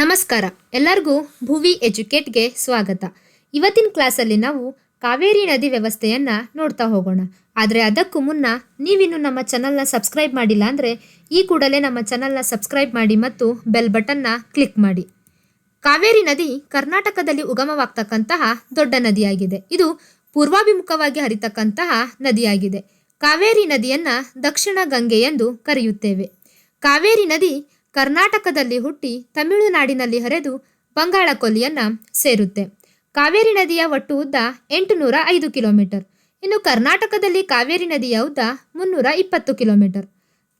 ನಮಸ್ಕಾರ. ಎಲ್ಲರಿಗೂ ಭುವಿ ಎಜುಕೇಟ್ಗೆ ಸ್ವಾಗತ. ಇವತ್ತಿನ ಕ್ಲಾಸಲ್ಲಿ ನಾವು ಕಾವೇರಿ ನದಿ ವ್ಯವಸ್ಥೆಯನ್ನು ನೋಡ್ತಾ ಹೋಗೋಣ. ಆದರೆ ಅದಕ್ಕೂ ಮುನ್ನ ನೀವಿನ್ನು ನಮ್ಮ ಚಾನಲ್ನ ಸಬ್ಸ್ಕ್ರೈಬ್ ಮಾಡಿಲ್ಲ ಅಂದರೆ ಈ ಕೂಡಲೇ ನಮ್ಮ ಚಾನಲ್ನ ಸಬ್ಸ್ಕ್ರೈಬ್ ಮಾಡಿ ಮತ್ತು ಬೆಲ್ ಬಟನ್ನ ಕ್ಲಿಕ್ ಮಾಡಿ. ಕಾವೇರಿ ನದಿ ಕರ್ನಾಟಕದಲ್ಲಿ ಉಗಮವಾಗ್ತಕ್ಕಂತಹ ದೊಡ್ಡ ನದಿಯಾಗಿದೆ. ಇದು ಪೂರ್ವಾಭಿಮುಖವಾಗಿ ಹರಿತಕ್ಕಂತಹ ನದಿಯಾಗಿದೆ. ಕಾವೇರಿ ನದಿಯನ್ನು ದಕ್ಷಿಣ ಗಂಗೆ ಎಂದು ಕರೆಯುತ್ತೇವೆ. ಕಾವೇರಿ ನದಿ ಕರ್ನಾಟಕದಲ್ಲಿ ಹುಟ್ಟಿ ತಮಿಳುನಾಡಿನಲ್ಲಿ ಹರಿದು ಬಂಗಾಳ ಕೊಲ್ಲಿಯನ್ನ ಸೇರುತ್ತೆ. ಕಾವೇರಿ ನದಿಯ ಒಟ್ಟು ಉದ್ದ ಎಂಟುನೂರ ಐದು ಕಿಲೋಮೀಟರ್. ಇನ್ನು ಕರ್ನಾಟಕದಲ್ಲಿ ಕಾವೇರಿ ನದಿಯ ಉದ್ದ ಮುನ್ನೂರ ಇಪ್ಪತ್ತು ಕಿಲೋಮೀಟರ್.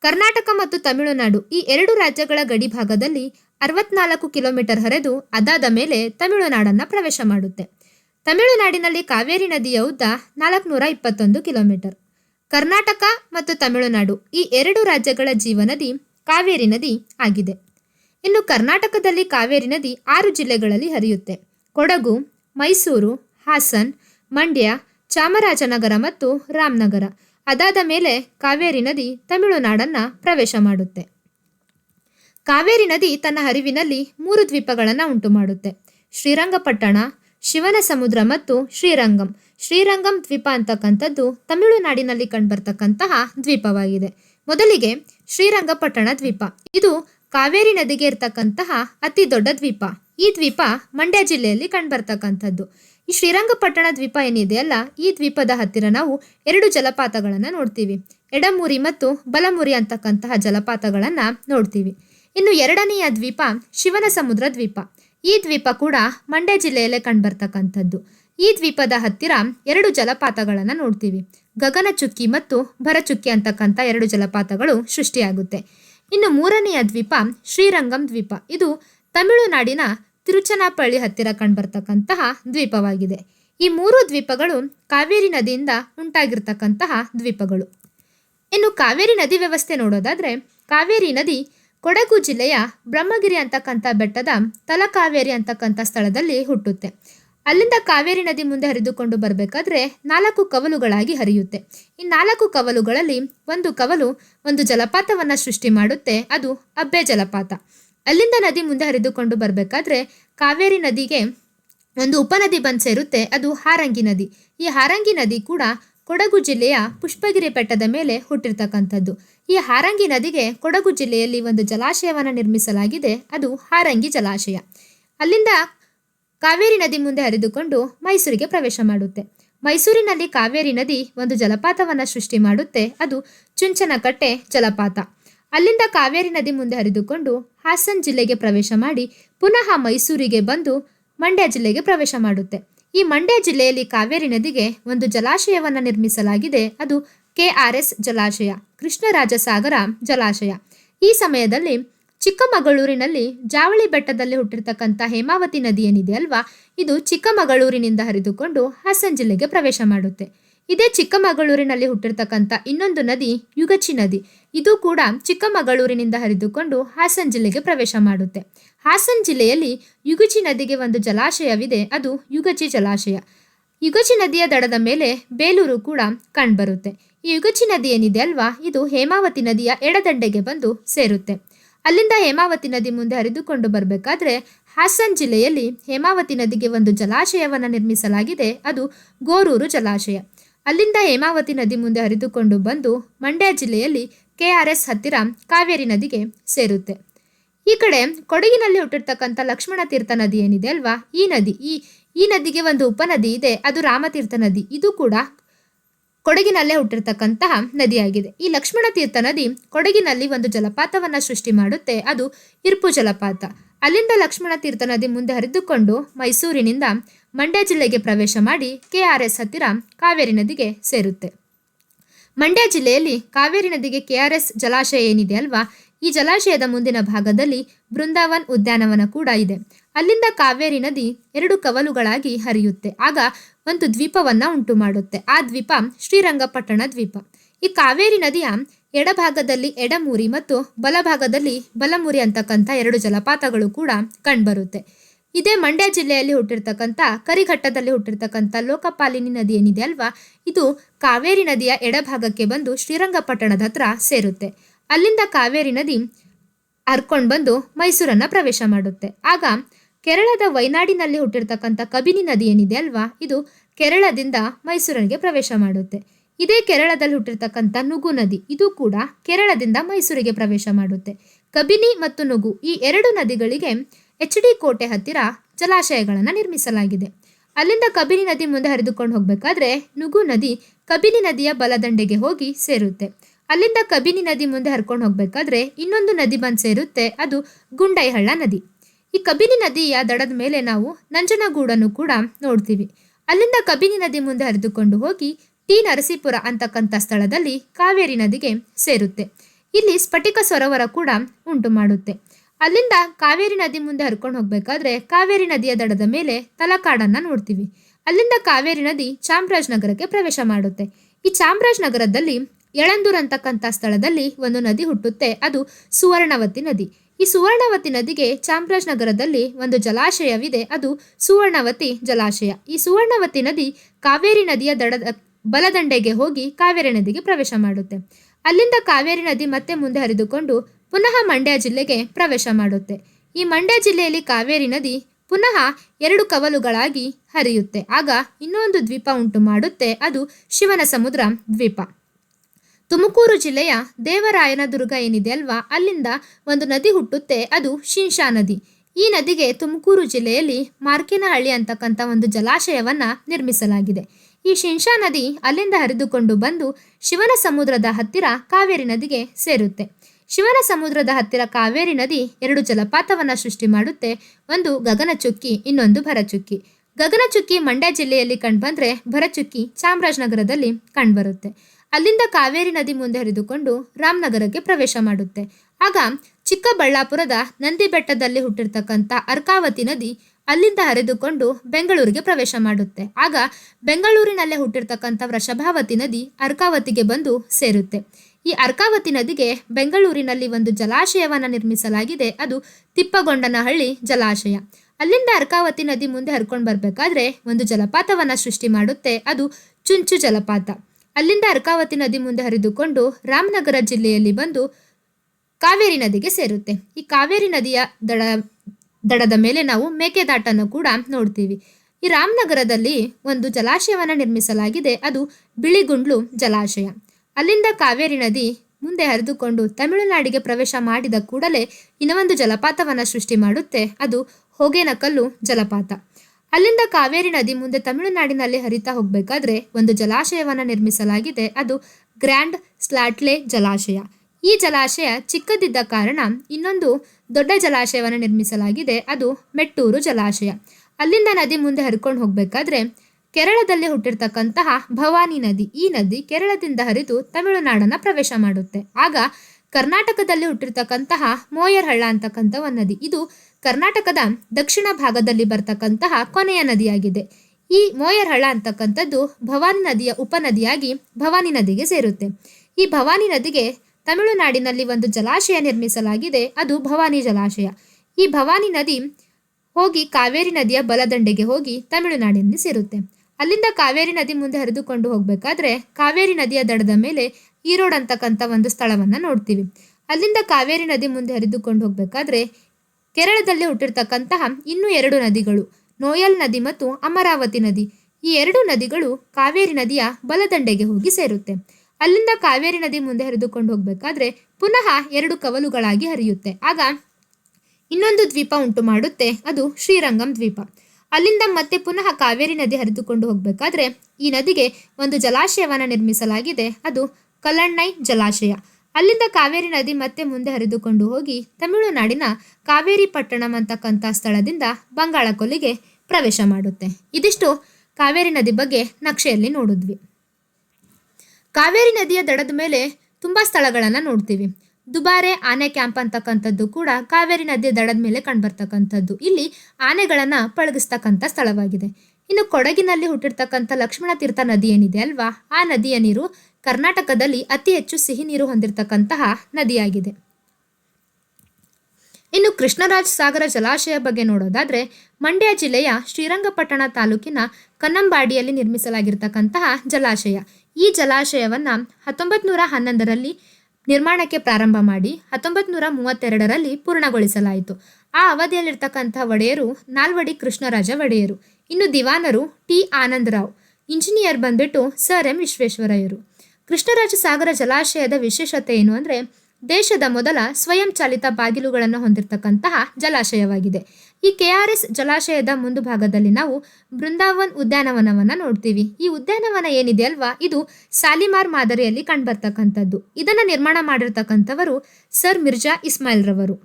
ಕರ್ನಾಟಕ ಮತ್ತು ತಮಿಳುನಾಡು ಈ ಎರಡು ರಾಜ್ಯಗಳ ಗಡಿ ಭಾಗದಲ್ಲಿ ಅರವತ್ನಾಲ್ಕು ಕಿಲೋಮೀಟರ್ ಹರಿದು ಅದಾದ ಮೇಲೆ ತಮಿಳುನಾಡನ್ನು ಪ್ರವೇಶ ಮಾಡುತ್ತೆ. ತಮಿಳುನಾಡಿನಲ್ಲಿ ಕಾವೇರಿ ನದಿಯ ಉದ್ದ ನಾಲ್ಕುನೂರ ಇಪ್ಪತ್ತೊಂದು ಕಿಲೋಮೀಟರ್. ಕರ್ನಾಟಕ ಮತ್ತು ತಮಿಳುನಾಡು ಈ ಎರಡು ರಾಜ್ಯಗಳ ಜೀವನದಿ ಕಾವೇರಿ ನದಿ ಆಗಿದೆ. ಇನ್ನು ಕರ್ನಾಟಕದಲ್ಲಿ ಕಾವೇರಿ ನದಿ ಆರು ಜಿಲ್ಲೆಗಳಲ್ಲಿ ಹರಿಯುತ್ತೆ. ಕೊಡಗು, ಮೈಸೂರು, ಹಾಸನ್, ಮಂಡ್ಯ, ಚಾಮರಾಜನಗರ ಮತ್ತು ರಾಮನಗರ. ಅದಾದ ಮೇಲೆ ಕಾವೇರಿ ನದಿ ತಮಿಳುನಾಡನ್ನು ಪ್ರವೇಶ ಮಾಡುತ್ತೆ. ಕಾವೇರಿ ನದಿ ತನ್ನ ಹರಿವಿನಲ್ಲಿ ಮೂರು ದ್ವೀಪಗಳನ್ನು ಉಂಟು ಮಾಡುತ್ತೆ ಶ್ರೀರಂಗಪಟ್ಟಣ ಶಿವನ ಸಮುದ್ರ ಮತ್ತು ಶ್ರೀರಂಗಂ. ಶ್ರೀರಂಗಂ ದ್ವೀಪ ಅಂತಕ್ಕಂಥದ್ದು ತಮಿಳುನಾಡಿನಲ್ಲಿ ಕಂಡುಬರ್ತಕ್ಕಂತಹ ದ್ವೀಪವಾಗಿದೆ. ಮೊದಲಿಗೆ ಶ್ರೀರಂಗಪಟ್ಟಣ ದ್ವೀಪ. ಇದು ಕಾವೇರಿ ನದಿಗೆ ಇರ್ತಕ್ಕಂತಹ ಅತಿ ದೊಡ್ಡ ದ್ವೀಪ. ಈ ದ್ವೀಪ ಮಂಡ್ಯ ಜಿಲ್ಲೆಯಲ್ಲಿ ಕಂಡುಬರ್ತಕ್ಕಂಥದ್ದು. ಈ ಶ್ರೀರಂಗಪಟ್ಟಣ ದ್ವೀಪ ಏನಿದೆಯಲ್ಲ ಈ ದ್ವೀಪದ ಹತ್ತಿರ ನಾವು ಎರಡು ಜಲಪಾತಗಳನ್ನು ನೋಡ್ತೀವಿ. ಎಡಮುರಿ ಮತ್ತು ಬಲಮುರಿ ಅಂತಕ್ಕಂತಹ ಜಲಪಾತಗಳನ್ನು ನೋಡ್ತೀವಿ. ಇನ್ನು ಎರಡನೆಯ ದ್ವೀಪ ಶಿವನ ಸಮುದ್ರ ದ್ವೀಪ. ಈ ದ್ವೀಪ ಕೂಡ ಮಂಡ್ಯ ಜಿಲ್ಲೆಯಲ್ಲೇ ಕಂಡುಬರ್ತಕ್ಕಂಥದ್ದು. ಈ ದ್ವೀಪದ ಹತ್ತಿರ ಎರಡು ಜಲಪಾತಗಳನ್ನು ನೋಡ್ತೀವಿ. ಗಗನಚುಕ್ಕಿ ಮತ್ತು ಭರಚುಕ್ಕಿ ಅಂತಕ್ಕಂಥ ಎರಡು ಜಲಪಾತಗಳು ಸೃಷ್ಟಿಯಾಗುತ್ತೆ. ಇನ್ನು ಮೂರನೆಯ ದ್ವೀಪ ಶ್ರೀರಂಗಂ ದ್ವೀಪ. ಇದು ತಮಿಳುನಾಡಿನ ತಿರುಚನಾಪಳ್ಳಿ ಹತ್ತಿರ ಕಂಡುಬರ್ತಕ್ಕಂತಹ ದ್ವೀಪವಾಗಿದೆ. ಈ ಮೂರು ದ್ವೀಪಗಳು ಕಾವೇರಿ ನದಿಯಿಂದ ಉಂಟಾಗಿರ್ತಕ್ಕಂತಹ ದ್ವೀಪಗಳು. ಇನ್ನು ಕಾವೇರಿ ನದಿ ವ್ಯವಸ್ಥೆ ನೋಡೋದಾದರೆ, ಕಾವೇರಿ ನದಿ ಕೊಡಗು ಜಿಲ್ಲೆಯ ಬ್ರಹ್ಮಗಿರಿ ಅಂತಕ್ಕಂಥ ಬೆಟ್ಟದ ತಲಕಾವೇರಿ ಅಂತಕ್ಕಂಥ ಸ್ಥಳದಲ್ಲಿ ಹುಟ್ಟುತ್ತೆ. ಅಲ್ಲಿಂದ ಕಾವೇರಿ ನದಿ ಮುಂದೆ ಹರಿದುಕೊಂಡು ಬರಬೇಕಾದ್ರೆ ನಾಲ್ಕು ಕವಲುಗಳಾಗಿ ಹರಿಯುತ್ತೆ. ಈ ನಾಲ್ಕು ಕವಲುಗಳಲ್ಲಿ ಒಂದು ಕವಲು ಒಂದು ಜಲಪಾತವನ್ನು ಸೃಷ್ಟಿ ಮಾಡುತ್ತೆ, ಅದು ಅಬ್ಬೆ ಜಲಪಾತ. ಅಲ್ಲಿಂದ ನದಿ ಮುಂದೆ ಹರಿದುಕೊಂಡು ಬರಬೇಕಾದ್ರೆ ಕಾವೇರಿ ನದಿಗೆ ಒಂದು ಉಪನದಿ ಬಂದು ಸೇರುತ್ತೆ, ಅದು ಹಾರಂಗಿ ನದಿ. ಈ ಹಾರಂಗಿ ನದಿ ಕೂಡ ಕೊಡಗು ಜಿಲ್ಲೆಯ ಪುಷ್ಪಗಿರಿ ಬೆಟ್ಟದ ಮೇಲೆ ಹುಟ್ಟಿರ್ತಕ್ಕಂಥದ್ದು. ಈ ಹಾರಂಗಿ ನದಿಗೆ ಕೊಡಗು ಜಿಲ್ಲೆಯಲ್ಲಿ ಒಂದು ಜಲಾಶಯವನ್ನು ನಿರ್ಮಿಸಲಾಗಿದೆ, ಅದು ಹಾರಂಗಿ ಜಲಾಶಯ. ಅಲ್ಲಿಂದ ಕಾವೇರಿ ನದಿ ಮುಂದೆ ಹರಿದುಕೊಂಡು ಮೈಸೂರಿಗೆ ಪ್ರವೇಶ ಮಾಡುತ್ತೆ. ಮೈಸೂರಿನಲ್ಲಿ ಕಾವೇರಿ ನದಿ ಒಂದು ಜಲಪಾತವನ್ನು ಸೃಷ್ಟಿ ಮಾಡುತ್ತೆ. ಅದು ಚುಂಚನಕಟ್ಟೆ ಜಲಪಾತ. ಅಲ್ಲಿಂದ ಕಾವೇರಿ ನದಿ ಮುಂದೆ ಹರಿದುಕೊಂಡು ಹಾಸನ್ ಜಿಲ್ಲೆಗೆ ಪ್ರವೇಶ ಮಾಡಿ ಪುನಃ ಮೈಸೂರಿಗೆ ಬಂದು ಮಂಡ್ಯ ಜಿಲ್ಲೆಗೆ ಪ್ರವೇಶ ಮಾಡುತ್ತೆ. ಈ ಮಂಡ್ಯ ಜಿಲ್ಲೆಯಲ್ಲಿ ಕಾವೇರಿ ನದಿಗೆ ಒಂದು ಜಲಾಶಯವನ್ನು ನಿರ್ಮಿಸಲಾಗಿದೆ. ಅದು ಕೆ ಆರ್ ಎಸ್ ಜಲಾಶಯ, ಕೃಷ್ಣರಾಜಸಾಗರ ಜಲಾಶಯ. ಈ ಸಮಯದಲ್ಲಿ ಚಿಕ್ಕಮಗಳೂರಿನಲ್ಲಿ ಜಾವಳಿ ಬೆಟ್ಟದಲ್ಲಿ ಹುಟ್ಟಿರ್ತಕ್ಕಂಥ ಹೇಮಾವತಿ ನದಿ ಏನಿದೆ ಅಲ್ವಾ? ಇದು ಚಿಕ್ಕಮಗಳೂರಿನಿಂದ ಹರಿದುಕೊಂಡು ಹಾಸನ ಜಿಲ್ಲೆಗೆ ಪ್ರವೇಶ ಮಾಡುತ್ತೆ. ಇದೇ ಚಿಕ್ಕಮಗಳೂರಿನಲ್ಲಿ ಹುಟ್ಟಿರ್ತಕ್ಕಂಥ ಇನ್ನೊಂದು ನದಿ ಯುಗಚಿ ನದಿ. ಇದು ಕೂಡ ಚಿಕ್ಕಮಗಳೂರಿನಿಂದ ಹರಿದುಕೊಂಡು ಹಾಸನ ಜಿಲ್ಲೆಗೆ ಪ್ರವೇಶ ಮಾಡುತ್ತೆ. ಹಾಸನ ಜಿಲ್ಲೆಯಲ್ಲಿ ಯುಗಚಿ ನದಿಗೆ ಒಂದು ಜಲಾಶಯವಿದೆ. ಅದು ಯುಗಚಿ ಜಲಾಶಯ. ಯುಗಚಿ ನದಿಯ ದಡದ ಮೇಲೆ ಬೇಲೂರು ಕೂಡ ಕಂಡುಬರುತ್ತೆ. ಈ ಯುಗಚಿ ನದಿ ಏನಿದೆ ಅಲ್ವಾ? ಇದು ಹೇಮಾವತಿ ನದಿಯ ಎಡದಂಡೆಗೆ ಬಂದು ಸೇರುತ್ತೆ. ಅಲ್ಲಿಂದ ಹೇಮಾವತಿ ನದಿ ಮುಂದೆ ಹರಿದುಕೊಂಡು ಬರಬೇಕಾದ್ರೆ ಹಾಸನ್ ಜಿಲ್ಲೆಯಲ್ಲಿ ಹೇಮಾವತಿ ನದಿಗೆ ಒಂದು ಜಲಾಶಯವನ್ನು ನಿರ್ಮಿಸಲಾಗಿದೆ. ಅದು ಗೋರೂರು ಜಲಾಶಯ. ಅಲ್ಲಿಂದ ಹೇಮಾವತಿ ನದಿ ಮುಂದೆ ಹರಿದುಕೊಂಡು ಬಂದು ಮಂಡ್ಯ ಜಿಲ್ಲೆಯಲ್ಲಿ ಕೆ ಆರ್ ಎಸ್ ಹತ್ತಿರ ಕಾವೇರಿ ನದಿಗೆ ಸೇರುತ್ತೆ. ಈ ಕಡೆ ಕೊಡಗಿನಲ್ಲಿ ಹುಟ್ಟಿರ್ತಕ್ಕಂಥ ಲಕ್ಷ್ಮಣ ತೀರ್ಥ ನದಿ ಏನಿದೆ ಅಲ್ವಾ? ಈ ನದಿ, ಈ ಈ ನದಿಗೆ ಒಂದು ಉಪನದಿ ಇದೆ. ಅದು ರಾಮತೀರ್ಥ ನದಿ. ಇದು ಕೂಡ ಕೊಡಗಿನಲ್ಲೇ ಹುಟ್ಟಿರ್ತಕ್ಕಂತಹ ನದಿಯಾಗಿದೆ. ಈ ಲಕ್ಷ್ಮಣ ತೀರ್ಥ ನದಿ ಕೊಡಗಿನಲ್ಲಿ ಒಂದು ಜಲಪಾತವನ್ನ ಸೃಷ್ಟಿ ಮಾಡುತ್ತೆ. ಅದು ಇರ್ಪು ಜಲಪಾತ. ಅಲ್ಲಿಂದ ಲಕ್ಷ್ಮಣ ತೀರ್ಥ ನದಿ ಮುಂದೆ ಹರಿದುಕೊಂಡು ಮೈಸೂರಿನಿಂದ ಮಂಡ್ಯ ಜಿಲ್ಲೆಗೆ ಪ್ರವೇಶ ಮಾಡಿ ಕೆ ಆರ್ ಎಸ್ ಹತ್ತಿರ ಕಾವೇರಿ ನದಿಗೆ ಸೇರುತ್ತೆ. ಮಂಡ್ಯ ಜಿಲ್ಲೆಯಲ್ಲಿ ಕಾವೇರಿ ನದಿಗೆ ಕೆ ಆರ್ ಎಸ್ ಜಲಾಶಯ ಏನಿದೆ ಅಲ್ವಾ? ಈ ಜಲಾಶಯದ ಮುಂದಿನ ಭಾಗದಲ್ಲಿ ಬೃಂದಾವನ್ ಉದ್ಯಾನವನ ಕೂಡ ಇದೆ. ಅಲ್ಲಿಂದ ಕಾವೇರಿ ನದಿ ಎರಡು ಕವಲುಗಳಾಗಿ ಹರಿಯುತ್ತೆ. ಆಗ ಒಂದು ದ್ವೀಪವನ್ನು ಉಂಟು ಮಾಡುತ್ತೆ ಆ ದ್ವೀಪ ಶ್ರೀರಂಗಪಟ್ಟಣ ದ್ವೀಪ. ಈ ಕಾವೇರಿ ನದಿಯ ಎಡಭಾಗದಲ್ಲಿ ಎಡಮೂರಿ ಮತ್ತು ಬಲಭಾಗದಲ್ಲಿ ಬಲಮೂರಿ ಅಂತಕ್ಕಂಥ ಎರಡು ಜಲಪಾತಗಳು ಕೂಡ ಕಂಡುಬರುತ್ತೆ. ಇದೇ ಮಂಡ್ಯ ಜಿಲ್ಲೆಯಲ್ಲಿ ಹುಟ್ಟಿರ್ತಕ್ಕಂಥ, ಕರಿಘಟ್ಟದಲ್ಲಿ ಹುಟ್ಟಿರ್ತಕ್ಕಂಥ ಲೋಕಪಾಲಿನಿ ನದಿ ಏನಿದೆ ಅಲ್ವಾ? ಇದು ಕಾವೇರಿ ನದಿಯ ಎಡಭಾಗಕ್ಕೆ ಬಂದು ಶ್ರೀರಂಗಪಟ್ಟಣದ ಹತ್ರ ಸೇರುತ್ತೆ. ಅಲ್ಲಿಂದ ಕಾವೇರಿ ನದಿ ಹರ್ಕೊಂಡು ಬಂದು ಮೈಸೂರನ್ನು ಪ್ರವೇಶ ಮಾಡುತ್ತೆ. ಆಗ ಕೇರಳದ ವೈನಾಡಿನಲ್ಲಿ ಹುಟ್ಟಿರ್ತಕ್ಕಂಥ ಕಬಿನಿ ನದಿ ಏನಿದೆ ಅಲ್ವಾ? ಇದು ಕೇರಳದಿಂದ ಮೈಸೂರಿಗೆ ಪ್ರವೇಶ ಮಾಡುತ್ತೆ. ಇದೇ ಕೇರಳದಲ್ಲಿ ಹುಟ್ಟಿರ್ತಕ್ಕಂಥ ನುಗು ನದಿ, ಇದು ಕೂಡ ಕೇರಳದಿಂದ ಮೈಸೂರಿಗೆ ಪ್ರವೇಶ ಮಾಡುತ್ತೆ. ಕಬಿನಿ ಮತ್ತು ನುಗು ಈ ಎರಡು ನದಿಗಳಿಗೆ ಎಚ್ ಡಿ ಕೋಟೆ ಹತ್ತಿರ ಜಲಾಶಯಗಳನ್ನು ನಿರ್ಮಿಸಲಾಗಿದೆ. ಅಲ್ಲಿಂದ ಕಬಿನಿ ನದಿ ಮುಂದೆ ಹರಿದುಕೊಂಡು ಹೋಗಬೇಕಾದ್ರೆ ನುಗು ನದಿ ಕಬಿನಿ ನದಿಯ ಬಲದಂಡೆಗೆ ಹೋಗಿ ಸೇರುತ್ತೆ. ಅಲ್ಲಿಂದ ಕಬಿನಿ ನದಿ ಮುಂದೆ ಹರ್ಕೊಂಡು ಹೋಗಬೇಕಾದ್ರೆ ಇನ್ನೊಂದು ನದಿ ಬಂದು ಸೇರುತ್ತೆ, ಅದು ಗುಂಡೈಹಳ್ಳ ನದಿ. ಈ ಕಬಿನಿ ನದಿಯ ದಡದ ಮೇಲೆ ನಾವು ನಂಜನಗೂಡನ್ನು ಕೂಡ ನೋಡ್ತೀವಿ. ಅಲ್ಲಿಂದ ಕಬಿನಿ ನದಿ ಮುಂದೆ ಹರಿದುಕೊಂಡು ಹೋಗಿ ಟಿ. ನರಸೀಪುರ ಅಂತಕ್ಕಂಥ ಸ್ಥಳದಲ್ಲಿ ಕಾವೇರಿ ನದಿಗೆ ಸೇರುತ್ತೆ. ಇಲ್ಲಿ ಸ್ಫಟಿಕ ಸರೋವರ ಕೂಡ ಉಂಟು ಮಾಡುತ್ತೆ. ಅಲ್ಲಿಂದ ಕಾವೇರಿ ನದಿ ಮುಂದೆ ಹರ್ಕೊಂಡು ಹೋಗಬೇಕಾದ್ರೆ ಕಾವೇರಿ ನದಿಯ ದಡದ ಮೇಲೆ ತಲಕಾಡನ್ನು ನೋಡ್ತೀವಿ. ಅಲ್ಲಿಂದ ಕಾವೇರಿ ನದಿ ಚಾಮರಾಜನಗರಕ್ಕೆ ಪ್ರವೇಶ ಮಾಡುತ್ತೆ. ಈ ಚಾಮರಾಜನಗರದಲ್ಲಿ ಯಳಂದೂರ್ ಅಂತಕ್ಕಂಥ ಸ್ಥಳದಲ್ಲಿ ಒಂದು ನದಿ ಹುಟ್ಟುತ್ತೆ. ಅದು ಸುವರ್ಣವತಿ ನದಿ. ಈ ಸುವರ್ಣವತಿ ನದಿಗೆ ಚಾಮರಾಜನಗರದಲ್ಲಿ ಒಂದು ಜಲಾಶಯವಿದೆ. ಅದು ಸುವರ್ಣವತಿ ಜಲಾಶಯ. ಈ ಸುವರ್ಣವತಿ ನದಿ ಕಾವೇರಿ ನದಿಯ ದಡದ ಬಲದಂಡೆಗೆ ಹೋಗಿ ಕಾವೇರಿ ನದಿಗೆ ಪ್ರವೇಶ ಮಾಡುತ್ತೆ. ಅಲ್ಲಿಂದ ಕಾವೇರಿ ನದಿ ಮತ್ತೆ ಮುಂದೆ ಹರಿದುಕೊಂಡು ಪುನಃ ಮಂಡ್ಯ ಜಿಲ್ಲೆಗೆ ಪ್ರವೇಶ ಮಾಡುತ್ತೆ. ಈ ಮಂಡ್ಯ ಜಿಲ್ಲೆಯಲ್ಲಿ ಕಾವೇರಿ ನದಿ ಪುನಃ ಎರಡು ಕವಲುಗಳಾಗಿ ಹರಿಯುತ್ತೆ. ಆಗ ಇನ್ನೊಂದು ದ್ವೀಪ ಉಂಟು ಮಾಡುತ್ತೆ. ಅದು ಶಿವನ ಸಮುದ್ರ ದ್ವೀಪ. ತುಮಕೂರು ಜಿಲ್ಲೆಯ ದೇವರಾಯನ ದುರ್ಗ ಏನಿದೆ ಅಲ್ವಾ? ಅಲ್ಲಿಂದ ಒಂದು ನದಿ ಹುಟ್ಟುತ್ತೆ, ಅದು ಶಿಂಶಾ ನದಿ. ಈ ನದಿಗೆ ತುಮಕೂರು ಜಿಲ್ಲೆಯಲ್ಲಿ ಮಾರ್ಕಿನಹಳ್ಳಿ ಅಂತಕ್ಕಂಥ ಒಂದು ಜಲಾಶಯವನ್ನ ನಿರ್ಮಿಸಲಾಗಿದೆ. ಈ ಶಿಂಶಾ ನದಿ ಅಲ್ಲಿಂದ ಹರಿದುಕೊಂಡು ಬಂದು ಶಿವನ ಸಮುದ್ರದ ಹತ್ತಿರ ಕಾವೇರಿ ನದಿಗೆ ಸೇರುತ್ತೆ. ಶಿವನ ಸಮುದ್ರದ ಹತ್ತಿರ ಕಾವೇರಿ ನದಿ ಎರಡು ಜಲಪಾತವನ್ನ ಸೃಷ್ಟಿ ಮಾಡುತ್ತೆ. ಒಂದು ಗಗನಚುಕ್ಕಿ, ಇನ್ನೊಂದು ಭರಚುಕ್ಕಿ. ಗಗನಚುಕ್ಕಿ ಮಂಡ್ಯ ಜಿಲ್ಲೆಯಲ್ಲಿ ಕಂಡುಬಂದ್ರೆ ಭರಚುಕ್ಕಿ ಚಾಮರಾಜನಗರದಲ್ಲಿ ಕಂಡುಬರುತ್ತೆ. ಅಲ್ಲಿಂದ ಕಾವೇರಿ ನದಿ ಮುಂದೆ ಹರಿದುಕೊಂಡು ರಾಮನಗರಕ್ಕೆ ಪ್ರವೇಶ ಮಾಡುತ್ತೆ. ಆಗ ಚಿಕ್ಕಬಳ್ಳಾಪುರದ ನಂದಿ ಬೆಟ್ಟದಲ್ಲಿ ಹುಟ್ಟಿರ್ತಕ್ಕಂಥ ಅರ್ಕಾವತಿ ನದಿ ಅಲ್ಲಿಂದ ಹರಿದುಕೊಂಡು ಬೆಂಗಳೂರಿಗೆ ಪ್ರವೇಶ ಮಾಡುತ್ತೆ. ಆಗ ಬೆಂಗಳೂರಿನಲ್ಲೇ ಹುಟ್ಟಿರ್ತಕ್ಕಂಥ ವೃಷಭಾವತಿ ನದಿ ಅರ್ಕಾವತಿಗೆ ಬಂದು ಸೇರುತ್ತೆ. ಈ ಅರ್ಕಾವತಿ ನದಿಗೆ ಬೆಂಗಳೂರಿನಲ್ಲಿ ಒಂದು ಜಲಾಶಯವನ್ನು ನಿರ್ಮಿಸಲಾಗಿದೆ. ಅದು ತಿಪ್ಪಗೊಂಡನಹಳ್ಳಿ ಜಲಾಶಯ. ಅಲ್ಲಿಂದ ಅರ್ಕಾವತಿ ನದಿ ಮುಂದೆ ಹರ್ಕೊಂಡು ಬರಬೇಕಾದ್ರೆ ಒಂದು ಜಲಪಾತವನ್ನು ಸೃಷ್ಟಿ ಮಾಡುತ್ತೆ. ಅದು ಚುಂಚು ಜಲಪಾತ. ಅಲ್ಲಿಂದ ಅರ್ಕಾವತಿ ನದಿ ಮುಂದೆ ಹರಿದುಕೊಂಡು ರಾಮನಗರ ಜಿಲ್ಲೆಯಲ್ಲಿ ಬಂದು ಕಾವೇರಿ ನದಿಗೆ ಸೇರುತ್ತೆ. ಈ ಕಾವೇರಿ ನದಿಯ ದಡ, ದಡದ ಮೇಲೆ ನಾವು ಮೇಕೆದಾಟನ್ನು ಕೂಡ ನೋಡ್ತೀವಿ. ಈ ರಾಮನಗರದಲ್ಲಿ ಒಂದು ಜಲಾಶಯವನ್ನು ನಿರ್ಮಿಸಲಾಗಿದೆ. ಅದು ಬಿಳಿಗುಂಡ್ಲು ಜಲಾಶಯ. ಅಲ್ಲಿಂದ ಕಾವೇರಿ ನದಿ ಮುಂದೆ ಹರಿದುಕೊಂಡು ತಮಿಳುನಾಡಿಗೆ ಪ್ರವೇಶ ಮಾಡಿದ ಕೂಡಲೇ ಇನ್ನೊಂದು ಜಲಪಾತವನ್ನು ಸೃಷ್ಟಿ ಮಾಡುತ್ತೆ. ಅದು ಹೊಗೆನಕಲ್ಲು ಜಲಪಾತ. ಅಲ್ಲಿಂದ ಕಾವೇರಿ ನದಿ ಮುಂದೆ ತಮಿಳುನಾಡಿನಲ್ಲಿ ಹರಿತಾ ಹೋಗಬೇಕಾದ್ರೆ ಒಂದು ಜಲಾಶಯವನ್ನು ನಿರ್ಮಿಸಲಾಗಿದೆ. ಅದು ಗ್ರ್ಯಾಂಡ್ ಸ್ಲಾಟ್ಲೆ ಜಲಾಶಯ. ಈ ಜಲಾಶಯ ಚಿಕ್ಕದಿದ್ದ ಕಾರಣ ಇನ್ನೊಂದು ದೊಡ್ಡ ಜಲಾಶಯವನ್ನು ನಿರ್ಮಿಸಲಾಗಿದೆ. ಅದು ಮೆಟ್ಟೂರು ಜಲಾಶಯ. ಅಲ್ಲಿಂದ ನದಿ ಮುಂದೆ ಹರ್ಕೊಂಡು ಹೋಗಬೇಕಾದ್ರೆ ಕೇರಳದಲ್ಲಿ ಹುಟ್ಟಿರ್ತಕ್ಕಂತಹ ಭವಾನಿ ನದಿ. ಈ ನದಿ ಕೇರಳದಿಂದ ಹರಿದು ತಮಿಳುನಾಡನ್ನು ಪ್ರವೇಶ ಮಾಡುತ್ತೆ. ಆಗ ಕರ್ನಾಟಕದಲ್ಲಿ ಹುಟ್ಟಿರ್ತಕ್ಕಂತಹ ಮೋಯರ್ ಹಳ್ಳ ಅಂತಕ್ಕಂಥ ಒಂದು ನದಿ. ಇದು ಕರ್ನಾಟಕದ ದಕ್ಷಿಣ ಭಾಗದಲ್ಲಿ ಬರ್ತಕ್ಕಂತಹ ಕೊನೆಯ ನದಿಯಾಗಿದೆ. ಈ ಮೋಯರ್ ಹಳ್ಳ ಅಂತಕ್ಕಂಥದ್ದು ಭವಾನಿ ನದಿಯ ಉಪನದಿಯಾಗಿ ಭವಾನಿ ನದಿಗೆ ಸೇರುತ್ತೆ. ಈ ಭವಾನಿ ನದಿಗೆ ತಮಿಳುನಾಡಿನಲ್ಲಿ ಒಂದು ಜಲಾಶಯ ನಿರ್ಮಿಸಲಾಗಿದೆ. ಅದು ಭವಾನಿ ಜಲಾಶಯ. ಈ ಭವಾನಿ ನದಿ ಹೋಗಿ ಕಾವೇರಿ ನದಿಯ ಬಲದಂಡೆಗೆ ಹೋಗಿ ತಮಿಳುನಾಡಿನಲ್ಲಿ ಸೇರುತ್ತೆ. ಅಲ್ಲಿಂದ ಕಾವೇರಿ ನದಿ ಮುಂದೆ ಹರಿದುಕೊಂಡು ಹೋಗಬೇಕಾದ್ರೆ ಕಾವೇರಿ ನದಿಯ ದಡದ ಮೇಲೆ ಈರೋಡ್ ಅಂತಕ್ಕಂಥ ಒಂದು ಸ್ಥಳವನ್ನು ನೋಡ್ತೀವಿ. ಅಲ್ಲಿಂದ ಕಾವೇರಿ ನದಿ ಮುಂದೆ ಹರಿದುಕೊಂಡು ಹೋಗಬೇಕಾದ್ರೆ ಕೇರಳದಲ್ಲಿ ಹುಟ್ಟಿರ್ತಕ್ಕಂತಹ ಇನ್ನೂ ಎರಡು ನದಿಗಳು, ನೋಯಲ್ ನದಿ ಮತ್ತು ಅಮರಾವತಿ ನದಿ. ಈ ಎರಡು ನದಿಗಳು ಕಾವೇರಿ ನದಿಯ ಬಲದಂಡೆಗೆ ಹೋಗಿ ಸೇರುತ್ತೆ. ಅಲ್ಲಿಂದ ಕಾವೇರಿ ನದಿ ಮುಂದೆ ಹರಿದುಕೊಂಡು ಹೋಗಬೇಕಾದ್ರೆ ಪುನಃ ಎರಡು ಕವಲುಗಳಾಗಿ ಹರಿಯುತ್ತೆ. ಆಗ ಇನ್ನೊಂದು ದ್ವೀಪ ಉಂಟು ಮಾಡುತ್ತೆ, ಅದು ಶ್ರೀರಂಗಂ ದ್ವೀಪ. ಅಲ್ಲಿಂದ ಮತ್ತೆ ಪುನಃ ಕಾವೇರಿ ನದಿ ಹರಿದುಕೊಂಡು ಹೋಗಬೇಕಾದ್ರೆ ಈ ನದಿಗೆ ಒಂದು ಜಲಾಶಯವನ್ನು ನಿರ್ಮಿಸಲಾಗಿದೆ, ಅದು ಕಲ್ಲಣ್ಣೈ ಜಲಾಶಯ. ಅಲ್ಲಿಂದ ಕಾವೇರಿ ನದಿ ಮತ್ತೆ ಮುಂದೆ ಹರಿದುಕೊಂಡು ಹೋಗಿ ತಮಿಳುನಾಡಿನ ಕಾವೇರಿ ಪಟ್ಟಣಂ ಅಂತಕ್ಕಂಥ ಸ್ಥಳದಿಂದ ಬಂಗಾಳಕೊಲ್ಲಿಗೆ ಪ್ರವೇಶ ಮಾಡುತ್ತೆ. ಇದಿಷ್ಟು ಕಾವೇರಿ ನದಿ ಬಗ್ಗೆ ನಕ್ಷೆಯಲ್ಲಿ ನೋಡಿದ್ವಿ. ಕಾವೇರಿ ನದಿಯ ದಡದ ಮೇಲೆ ತುಂಬ ಸ್ಥಳಗಳನ್ನು ನೋಡ್ತೀವಿ. ದುಬಾರೆ ಆನೆ ಕ್ಯಾಂಪ್ ಅಂತಕ್ಕಂಥದ್ದು ಕೂಡ ಕಾವೇರಿ ನದಿಯ ದಡದ ಮೇಲೆ ಕಂಡುಬರ್ತಕ್ಕಂಥದ್ದು. ಇಲ್ಲಿ ಆನೆಗಳನ್ನು ಪಳಗಿಸ್ತಕ್ಕಂಥ ಸ್ಥಳವಾಗಿದೆ. ಇನ್ನು ಕೊಡಗಿನಲ್ಲಿ ಹುಟ್ಟಿರ್ತಕ್ಕಂಥ ಲಕ್ಷ್ಮಣ ತೀರ್ಥ ನದಿ ಏನಿದೆ ಅಲ್ವಾ? ಆ ನದಿಯ ನೀರು ಕರ್ನಾಟಕದಲ್ಲಿ ಅತಿ ಹೆಚ್ಚು ಸಿಹಿ ನೀರು ಹೊಂದಿರತಕ್ಕಂತಹ ನದಿಯಾಗಿದೆ. ಇನ್ನು ಕೃಷ್ಣರಾಜ ಸಾಗರ ಜಲಾಶಯ ಬಗ್ಗೆ ನೋಡೋದಾದ್ರೆ, ಮಂಡ್ಯ ಜಿಲ್ಲೆಯ ಶ್ರೀರಂಗಪಟ್ಟಣ ತಾಲೂಕಿನ ಕನ್ನಂಬಾಡಿಯಲ್ಲಿ ನಿರ್ಮಿಸಲಾಗಿರ್ತಕ್ಕಂತಹ ಜಲಾಶಯ. ಈ ಜಲಾಶಯವನ್ನ ಹತ್ತೊಂಬತ್ತು ನೂರ ಹನ್ನೊಂದರಲ್ಲಿ ನಿರ್ಮಾಣಕ್ಕೆ ಪ್ರಾರಂಭ ಮಾಡಿ ಹತ್ತೊಂಬತ್ತು ನೂರ ಮೂವತ್ತೆರಡರಲ್ಲಿ ಪೂರ್ಣಗೊಳಿಸಲಾಯಿತು. ಆ ಅವಧಿಯಲ್ಲಿರ್ತಕ್ಕಂಥ ಒಡೆಯರು ನಾಲ್ವಡಿ ಕೃಷ್ಣರಾಜ ಒಡೆಯರು. ಇನ್ನು ದಿವಾನರು ಟಿ ಆನಂದರಾವ್. ಇಂಜಿನಿಯರ್ ಬಂದ್ಬಿಟ್ಟು ಸರ್ ಎಂ ವಿಶ್ವೇಶ್ವರಯ್ಯರು. ಕೃಷ್ಣರಾಜ ಸಾಗರ ಜಲಾಶಯದ ವಿಶೇಷತೆ ಏನು ಅಂದರೆ ದೇಶದ ಮೊದಲ ಸ್ವಯಂ ಚಾಲಿತ ಬಾಗಿಲುಗಳನ್ನು ಹೊಂದಿರತಕ್ಕಂತಹ ಜಲಾಶಯವಾಗಿದೆ. ಈ ಕೆ ಆರ್ ಎಸ್ ಜಲಾಶಯದ ಮುಂದು ಭಾಗದಲ್ಲಿ ನಾವು ಬೃಂದಾವನ್ ಉದ್ಯಾನವನವನ್ನು ನೋಡ್ತೀವಿ. ಈ ಉದ್ಯಾನವನ ಏನಿದೆ ಅಲ್ವಾ? ಇದು ಸಾಲಿಮಾರ್ ಮಾದರಿಯಲ್ಲಿ ಕಂಡುಬರ್ತಕ್ಕಂಥದ್ದು. ಇದನ್ನು ನಿರ್ಮಾಣ ಮಾಡಿರ್ತಕ್ಕಂಥವರು ಸರ್ ಮಿರ್ಜಾ ಇಸ್ಮಾಯಿಲ್ ರವರು.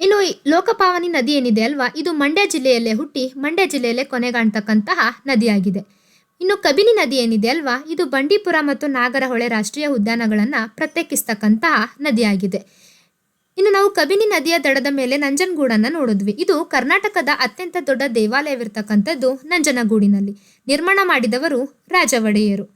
ಇನ್ನು ಲೋಕಪಾವನಿ ನದಿ ಏನಿದೆ ಅಲ್ವಾ? ಇದು ಮಂಡ್ಯ ಜಿಲ್ಲೆಯಲ್ಲೇ ಹುಟ್ಟಿ ಮಂಡ್ಯ ಜಿಲ್ಲೆಯಲ್ಲೇ ಕೊನೆಗಾಣ್ತಕ್ಕಂತಹ ನದಿಯಾಗಿದೆ. ಇನ್ನು ಕಬಿನಿ ನದಿ ಏನಿದೆ ಅಲ್ವಾ? ಇದು ಬಂಡೀಪುರ ಮತ್ತು ನಾಗರಹೊಳೆ ರಾಷ್ಟ್ರೀಯ ಉದ್ಯಾನಗಳನ್ನು ಪ್ರತ್ಯೇಕಿಸ್ತಕ್ಕಂತಹ ನದಿಯಾಗಿದೆ. ಇನ್ನು ನಾವು ಕಬಿನಿ ನದಿಯ ದಡದ ಮೇಲೆ ನಂಜನಗೂಡನ್ನು ನೋಡಿದ್ವಿ. ಇದು ಕರ್ನಾಟಕದ ಅತ್ಯಂತ ದೊಡ್ಡ ದೇವಾಲಯವಿರ್ತಕ್ಕಂಥದ್ದು ನಂಜನಗೂಡಿನಲ್ಲಿ. ನಿರ್ಮಾಣ ಮಾಡಿದವರು ರಾಜ ಒಡೆಯರು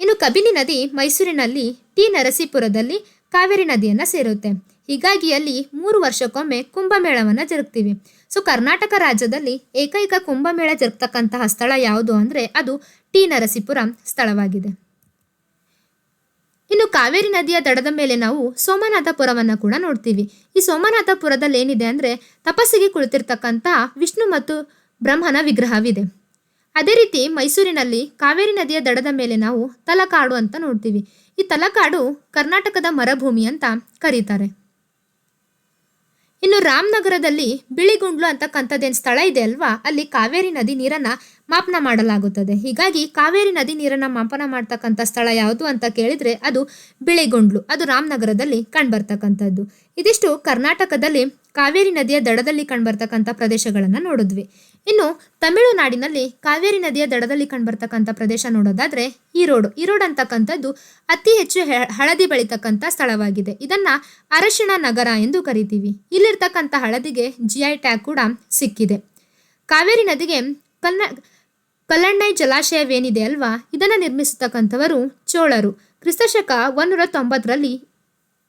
ಇನ್ನು ಕಬಿನಿ ನದಿ ಮೈಸೂರಿನಲ್ಲಿ ಟಿ ನರಸೀಪುರದಲ್ಲಿ ಕಾವೇರಿ ನದಿಯನ್ನು ಸೇರುತ್ತೆ. ಹೀಗಾಗಿ ಅಲ್ಲಿ ಮೂರು ವರ್ಷಕ್ಕೊಮ್ಮೆ ಕುಂಭಮೇಳವನ್ನು ಜರುಗ್ತೀವಿ. ಸೊ ಕರ್ನಾಟಕ ರಾಜ್ಯದಲ್ಲಿ ಏಕೈಕ ಕುಂಭಮೇಳ ಜರುಗ್ತಕ್ಕಂತಹ ಸ್ಥಳ ಯಾವುದು ಅಂದರೆ ಅದು ಟಿ ನರಸೀಪುರ ಸ್ಥಳವಾಗಿದೆ. ಇನ್ನು ಕಾವೇರಿ ನದಿಯ ದಡದ ಮೇಲೆ ನಾವು ಸೋಮನಾಥಪುರವನ್ನು ಕೂಡ ನೋಡ್ತೀವಿ. ಈ ಸೋಮನಾಥಪುರದಲ್ಲಿ ಏನಿದೆ ಅಂದರೆ ತಪಸ್ಸಿಗೆ ಕುಳಿತಿರ್ತಕ್ಕಂತಹ ವಿಷ್ಣು ಮತ್ತು ಬ್ರಹ್ಮನ ವಿಗ್ರಹವಿದೆ. ಅದೇ ರೀತಿ ಮೈಸೂರಿನಲ್ಲಿ ಕಾವೇರಿ ನದಿಯ ದಡದ ಮೇಲೆ ನಾವು ತಲಕಾಡು ಅಂತ ನೋಡ್ತೀವಿ. ಈ ತಲಕಾಡು ಕರ್ನಾಟಕದ ಮರಭೂಮಿ ಅಂತ ಕರೀತಾರೆ. ಇನ್ನು ರಾಮನಗರದಲ್ಲಿ ಬಿಳಿಗುಂಡ್ಲು ಅಂತಕ್ಕಂಥದ್ದೇನು ಸ್ಥಳ ಇದೆ ಅಲ್ವಾ? ಅಲ್ಲಿ ಕಾವೇರಿ ನದಿ ನೀರನ್ನ ಮಾಪನ ಮಾಡಲಾಗುತ್ತದೆ. ಹೀಗಾಗಿ ಕಾವೇರಿ ನದಿ ನೀರನ್ನ ಮಾಪನ ಮಾಡ್ತಕ್ಕಂಥ ಸ್ಥಳ ಯಾವುದು ಅಂತ ಕೇಳಿದ್ರೆ ಅದು ಬಿಳಿಗುಂಡ್ಲು. ಅದು ರಾಮನಗರದಲ್ಲಿ ಕಂಡುಬರ್ತಕ್ಕಂಥದ್ದು. ಇದಿಷ್ಟು ಕರ್ನಾಟಕದಲ್ಲಿ ಕಾವೇರಿ ನದಿಯ ದಡದಲ್ಲಿ ಕಂಡುಬರ್ತಕ್ಕಂಥ ಪ್ರದೇಶಗಳನ್ನು ನೋಡಿದ್ವಿ. ಇನ್ನು ತಮಿಳುನಾಡಿನಲ್ಲಿ ಕಾವೇರಿ ನದಿಯ ದಡದಲ್ಲಿ ಕಂಡುಬರ್ತಕ್ಕಂಥ ಪ್ರದೇಶ ನೋಡೋದಾದ್ರೆ ಈರೋಡು. ಈರೋಡ್ ಅಂತಕ್ಕಂಥದ್ದು ಅತಿ ಹೆಚ್ಚು ಹಳದಿ ಬೆಳೀತಕ್ಕಂಥ ಸ್ಥಳವಾಗಿದೆ. ಇದನ್ನ ಅರಶಿಣ ನಗರ ಎಂದು ಕರಿತೀವಿ. ಇಲ್ಲಿರ್ತಕ್ಕಂಥ ಹಳದಿಗೆ ಜಿ ಐ ಟ್ಯಾಗ್ ಕೂಡ ಸಿಕ್ಕಿದೆ. ಕಾವೇರಿ ನದಿಗೆ ಕನ್ನ ಕಲ್ಲಣ್ಣೈ ಜಲಾಶಯವೇನಿದೆ ಅಲ್ವಾ? ಇದನ್ನು ನಿರ್ಮಿಸತಕ್ಕಂಥವರು ಚೋಳರು. ಕ್ರಿಸ್ತಶಕ ಒಂದೂರ ತೊಂಬತ್ತರಲ್ಲಿ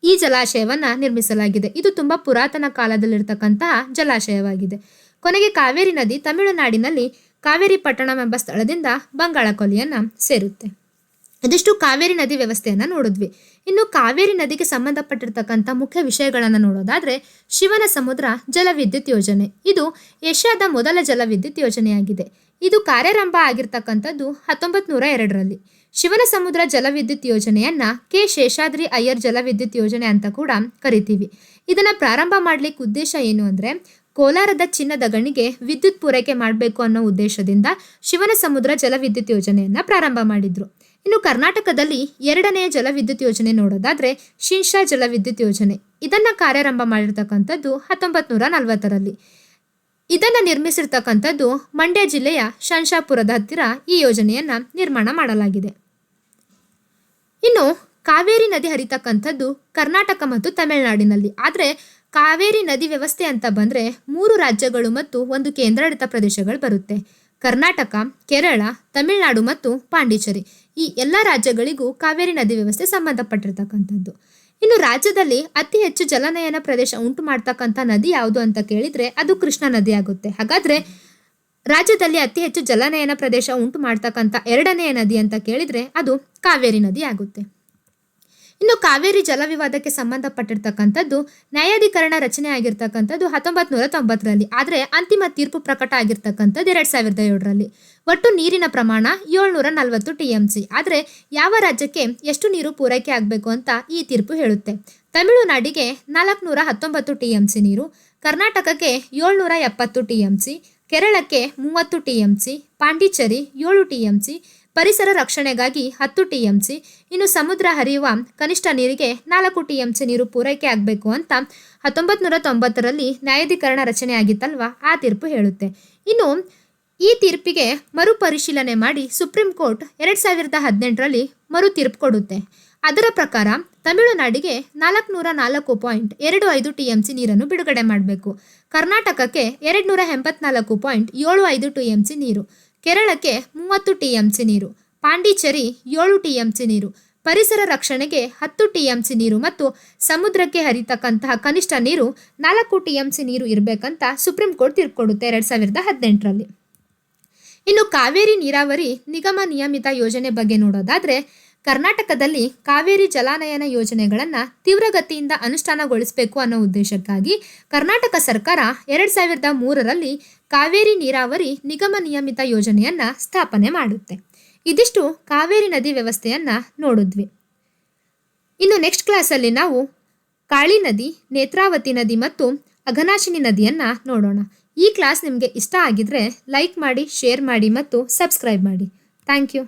ಈ ಜಲಾಶಯವನ್ನು ನಿರ್ಮಿಸಲಾಗಿದೆ. ಇದು ತುಂಬ ಪುರಾತನ ಕಾಲದಲ್ಲಿರ್ತಕ್ಕಂತಹ ಜಲಾಶಯವಾಗಿದೆ. ಕೊನೆಗೆ ಕಾವೇರಿ ನದಿ ತಮಿಳುನಾಡಿನಲ್ಲಿ ಕಾವೇರಿ ಪಟ್ಟಣಂ ಎಂಬ ಸ್ಥಳದಿಂದ ಬಂಗಾಳ ಕೊಲ್ಲಿಯನ್ನು ಸೇರುತ್ತೆ. ಇದಿಷ್ಟು ಕಾವೇರಿ ನದಿ ವ್ಯವಸ್ಥೆಯನ್ನು ನೋಡಿದ್ವಿ. ಇನ್ನು ಕಾವೇರಿ ನದಿಗೆ ಸಂಬಂಧಪಟ್ಟಿರ್ತಕ್ಕಂಥ ಮುಖ್ಯ ವಿಷಯಗಳನ್ನು ನೋಡೋದಾದ್ರೆ ಶಿವನ ಸಮುದ್ರ ಜಲವಿದ್ಯುತ್ ಯೋಜನೆ. ಇದು ಏಷ್ಯಾದ ಮೊದಲ ಜಲವಿದ್ಯುತ್ ಯೋಜನೆಯಾಗಿದೆ. ಇದು ಕಾರ್ಯಾರಂಭ ಆಗಿರ್ತಕ್ಕಂಥದ್ದು ಹತ್ತೊಂಬತ್ತು ನೂರ ಎರಡರಲ್ಲಿ. ಶಿವನ ಸಮುದ್ರ ಜಲವಿದ್ಯುತ್ ಯೋಜನೆಯನ್ನ ಕೆ ಶೇಷಾದ್ರಿ ಅಯ್ಯರ್ ಜಲವಿದ್ಯುತ್ ಯೋಜನೆ ಅಂತ ಕೂಡ ಕರಿತೀವಿ. ಇದನ್ನ ಪ್ರಾರಂಭ ಮಾಡ್ಲಿಕ್ಕೆ ಉದ್ದೇಶ ಏನು ಅಂದ್ರೆ ಕೋಲಾರದ ಚಿನ್ನದ ಗಣಿಗೆ ವಿದ್ಯುತ್ ಪೂರೈಕೆ ಮಾಡಬೇಕು ಅನ್ನೋ ಉದ್ದೇಶದಿಂದ ಶಿವನ ಸಮುದ್ರ ಜಲವಿದ್ಯುತ್ ಯೋಜನೆಯನ್ನ ಪ್ರಾರಂಭ ಮಾಡಿದ್ರು. ಇನ್ನು ಕರ್ನಾಟಕದಲ್ಲಿ ಎರಡನೆಯ ಜಲವಿದ್ಯುತ್ ಯೋಜನೆ ನೋಡೋದಾದ್ರೆ ಶಿನ್ಶಾ ಜಲವಿದ್ಯುತ್ ಯೋಜನೆ. ಇದನ್ನ ಕಾರ್ಯಾರಂಭ ಮಾಡಿರ್ತಕ್ಕಂಥದ್ದು ಹತ್ತೊಂಬತ್ತು ನೂರ ನಲವತ್ತರಲ್ಲಿ. ಇದನ್ನ ನಿರ್ಮಿಸಿರ್ತಕ್ಕಂಥದ್ದು ಮಂಡ್ಯ ಜಿಲ್ಲೆಯ ಶಂಶಾಪುರದ ಹತ್ತಿರ ಈ ಯೋಜನೆಯನ್ನ ನಿರ್ಮಾಣ ಮಾಡಲಾಗಿದೆ. ಇನ್ನು ಕಾವೇರಿ ನದಿ ಹರಿತಕ್ಕಂಥದ್ದು ಕರ್ನಾಟಕ ಮತ್ತು ತಮಿಳುನಾಡಿನಲ್ಲಿ. ಆದರೆ ಕಾವೇರಿ ನದಿ ವ್ಯವಸ್ಥೆ ಅಂತ ಬಂದರೆ ಮೂರು ರಾಜ್ಯಗಳು ಮತ್ತು ಒಂದು ಕೇಂದ್ರಾಡಳಿತ ಪ್ರದೇಶಗಳು ಬರುತ್ತೆ. ಕರ್ನಾಟಕ, ಕೇರಳ, ತಮಿಳುನಾಡು ಮತ್ತು ಪಾಂಡಿಚೇರಿ. ಈ ಎಲ್ಲ ರಾಜ್ಯಗಳಿಗೂ ಕಾವೇರಿ ನದಿ ವ್ಯವಸ್ಥೆ ಸಂಬಂಧಪಟ್ಟಿರ್ತಕ್ಕಂಥದ್ದು. ಇನ್ನು ರಾಜ್ಯದಲ್ಲಿ ಅತಿ ಹೆಚ್ಚು ಜಲನಯನ ಪ್ರದೇಶ ಉಂಟು ಮಾಡ್ತಕ್ಕಂಥ ನದಿ ಯಾವುದು ಅಂತ ಕೇಳಿದರೆ ಅದು ಕೃಷ್ಣಾ ನದಿ ಆಗುತ್ತೆ. ಹಾಗಾದರೆ ರಾಜ್ಯದಲ್ಲಿ ಅತಿ ಹೆಚ್ಚು ಜಲನಯನ ಪ್ರದೇಶ ಉಂಟು ಮಾಡ್ತಕ್ಕಂಥ ಎರಡನೆಯ ನದಿ ಅಂತ ಕೇಳಿದರೆ ಅದು ಕಾವೇರಿ ನದಿ ಆಗುತ್ತೆ. ಇನ್ನು ಕಾವೇರಿ ಜಲ ವಿವಾದಕ್ಕೆ ಸಂಬಂಧಪಟ್ಟಿರ್ತಕ್ಕಂಥದ್ದು ನ್ಯಾಯಾಧಿಕರಣ ರಚನೆ ಆಗಿರ್ತಕ್ಕಂಥದ್ದು ಹತ್ತೊಂಬತ್ತು ನೂರ ತೊಂಬತ್ತರಲ್ಲಿ ಆದರೆ ಅಂತಿಮ ತೀರ್ಪು ಪ್ರಕಟ ಆಗಿರ್ತಕ್ಕಂಥದ್ದು ಎರಡು ಸಾವಿರದ ಏಳರಲ್ಲಿ. ಒಟ್ಟು ನೀರಿನ ಪ್ರಮಾಣ ಏಳ್ನೂರ ನಲವತ್ತು ಟಿ ಎಂ ಸಿ ಆದರೆ ಯಾವ ರಾಜ್ಯಕ್ಕೆ ಎಷ್ಟು ನೀರು ಪೂರೈಕೆ ಆಗಬೇಕು ಅಂತ ಈ ತೀರ್ಪು ಹೇಳುತ್ತೆ. ತಮಿಳುನಾಡಿಗೆ ನಾಲ್ಕುನೂರ ಹತ್ತೊಂಬತ್ತು ಟಿ ಎಂ ಸಿ ನೀರು, ಕರ್ನಾಟಕಕ್ಕೆ ಏಳ್ನೂರ ಎಪ್ಪತ್ತು ಟಿ ಎಂ ಸಿ ಕೇರಳಕ್ಕೆ ಮೂವತ್ತು ಟಿ ಎಂ ಸಿ ಪಾಂಡಿಚೇರಿ ಏಳು ಟಿ ಎಂ ಸಿ ಪರಿಸರ ರಕ್ಷಣೆಗಾಗಿ ಹತ್ತು ಟಿ ಎಂ ಸಿ ಇನ್ನು ಸಮುದ್ರ ಹರಿಯುವ ಕನಿಷ್ಠ ನೀರಿಗೆ ನಾಲ್ಕು ಟಿ ಎಂ ಸಿ ನೀರು ಪೂರೈಕೆ ಆಗಬೇಕು ಅಂತ ಹತ್ತೊಂಬತ್ತು ನೂರ ತೊಂಬತ್ತರಲ್ಲಿ ನ್ಯಾಯಾಧೀಕರಣ ರಚನೆ ಆಗಿತ್ತಲ್ವಾ ಆ ತೀರ್ಪು ಹೇಳುತ್ತೆ. ಇನ್ನು ಈ ತೀರ್ಪಿಗೆ ಮರುಪರಿಶೀಲನೆ ಮಾಡಿ ಸುಪ್ರೀಂ ಕೋರ್ಟ್ ಎರಡು ಸಾವಿರದ ಹದಿನೆಂಟರಲ್ಲಿ ಮರು ತೀರ್ಪು ಕೊಡುತ್ತೆ. ಅದರ ಪ್ರಕಾರ ತಮಿಳುನಾಡಿಗೆ ನಾಲ್ಕುನೂರ ನಾಲ್ಕು ಪಾಯಿಂಟ್ ಎರಡು ಐದು ಟಿ ಎಂ ಸಿ ನೀರನ್ನು ಬಿಡುಗಡೆ ಮಾಡಬೇಕು. ಕರ್ನಾಟಕಕ್ಕೆ ಎರಡು ನೂರ ಎಂಬತ್ನಾಲ್ಕು ಪಾಯಿಂಟ್ ಏಳು ಐದು ಟಿ ಎಂ ಸಿ ನೀರು. ಕೇರಳಕ್ಕೆ ಮೂವತ್ತು ಟಿ ಎಂ ಸಿ ನೀರು, ಪಾಂಡಿಚೇರಿ ಏಳು ಟಿ ಎಂ ಸಿ ನೀರು, ಪರಿಸರ ರಕ್ಷಣೆಗೆ ಹತ್ತು ಟಿ ಎಂ ಸಿ ನೀರು ಮತ್ತು ಸಮುದ್ರಕ್ಕೆ ಹರಿತಕ್ಕಂತಹ ಕನಿಷ್ಠ ನೀರು ನಾಲ್ಕು ಟಿ ಎಂ ಸಿ ನೀರು ಇರಬೇಕಂತ ಸುಪ್ರೀಂ ಕೋರ್ಟ್ ತೀರ್ಕೊಡುತ್ತೆ ಎರಡು ಸಾವಿರದ ಹದಿನೆಂಟರಲ್ಲಿ. ಇನ್ನು ಕಾವೇರಿ ನೀರಾವರಿ ನಿಗಮ ನಿಯಮಿತ ಯೋಜನೆ ಬಗ್ಗೆ ನೋಡೋದಾದ್ರೆ ಕರ್ನಾಟಕದಲ್ಲಿ ಕಾವೇರಿ ಜಲಾನಯನ ಯೋಜನೆಗಳನ್ನು ತೀವ್ರಗತಿಯಿಂದ ಅನುಷ್ಠಾನಗೊಳಿಸಬೇಕು ಅನ್ನೋ ಉದ್ದೇಶಕ್ಕಾಗಿ ಕರ್ನಾಟಕ ಸರ್ಕಾರ ಎರಡು ಸಾವಿರದ ಮೂರರಲ್ಲಿ ಕಾವೇರಿ ನೀರಾವರಿ ನಿಗಮ ನಿಯಮಿತ ಯೋಜನೆಯನ್ನು ಸ್ಥಾಪನೆ ಮಾಡುತ್ತೆ. ಇದಿಷ್ಟು ಕಾವೇರಿ ನದಿ ವ್ಯವಸ್ಥೆಯನ್ನು ನೋಡಿದ್ವಿ. ಇನ್ನು ನೆಕ್ಸ್ಟ್ ಕ್ಲಾಸಲ್ಲಿ ನಾವು ಕಾಳಿ ನದಿ, ನೇತ್ರಾವತಿ ನದಿ ಮತ್ತು ಅಘನಾಶಿನಿ ನದಿಯನ್ನು ನೋಡೋಣ. ಈ ಕ್ಲಾಸ್ ನಿಮಗೆ ಇಷ್ಟ ಆಗಿದ್ರೆ ಲೈಕ್ ಮಾಡಿ, ಶೇರ್ ಮಾಡಿ ಮತ್ತು ಸಬ್ಸ್ಕ್ರೈಬ್ ಮಾಡಿ. Thank you.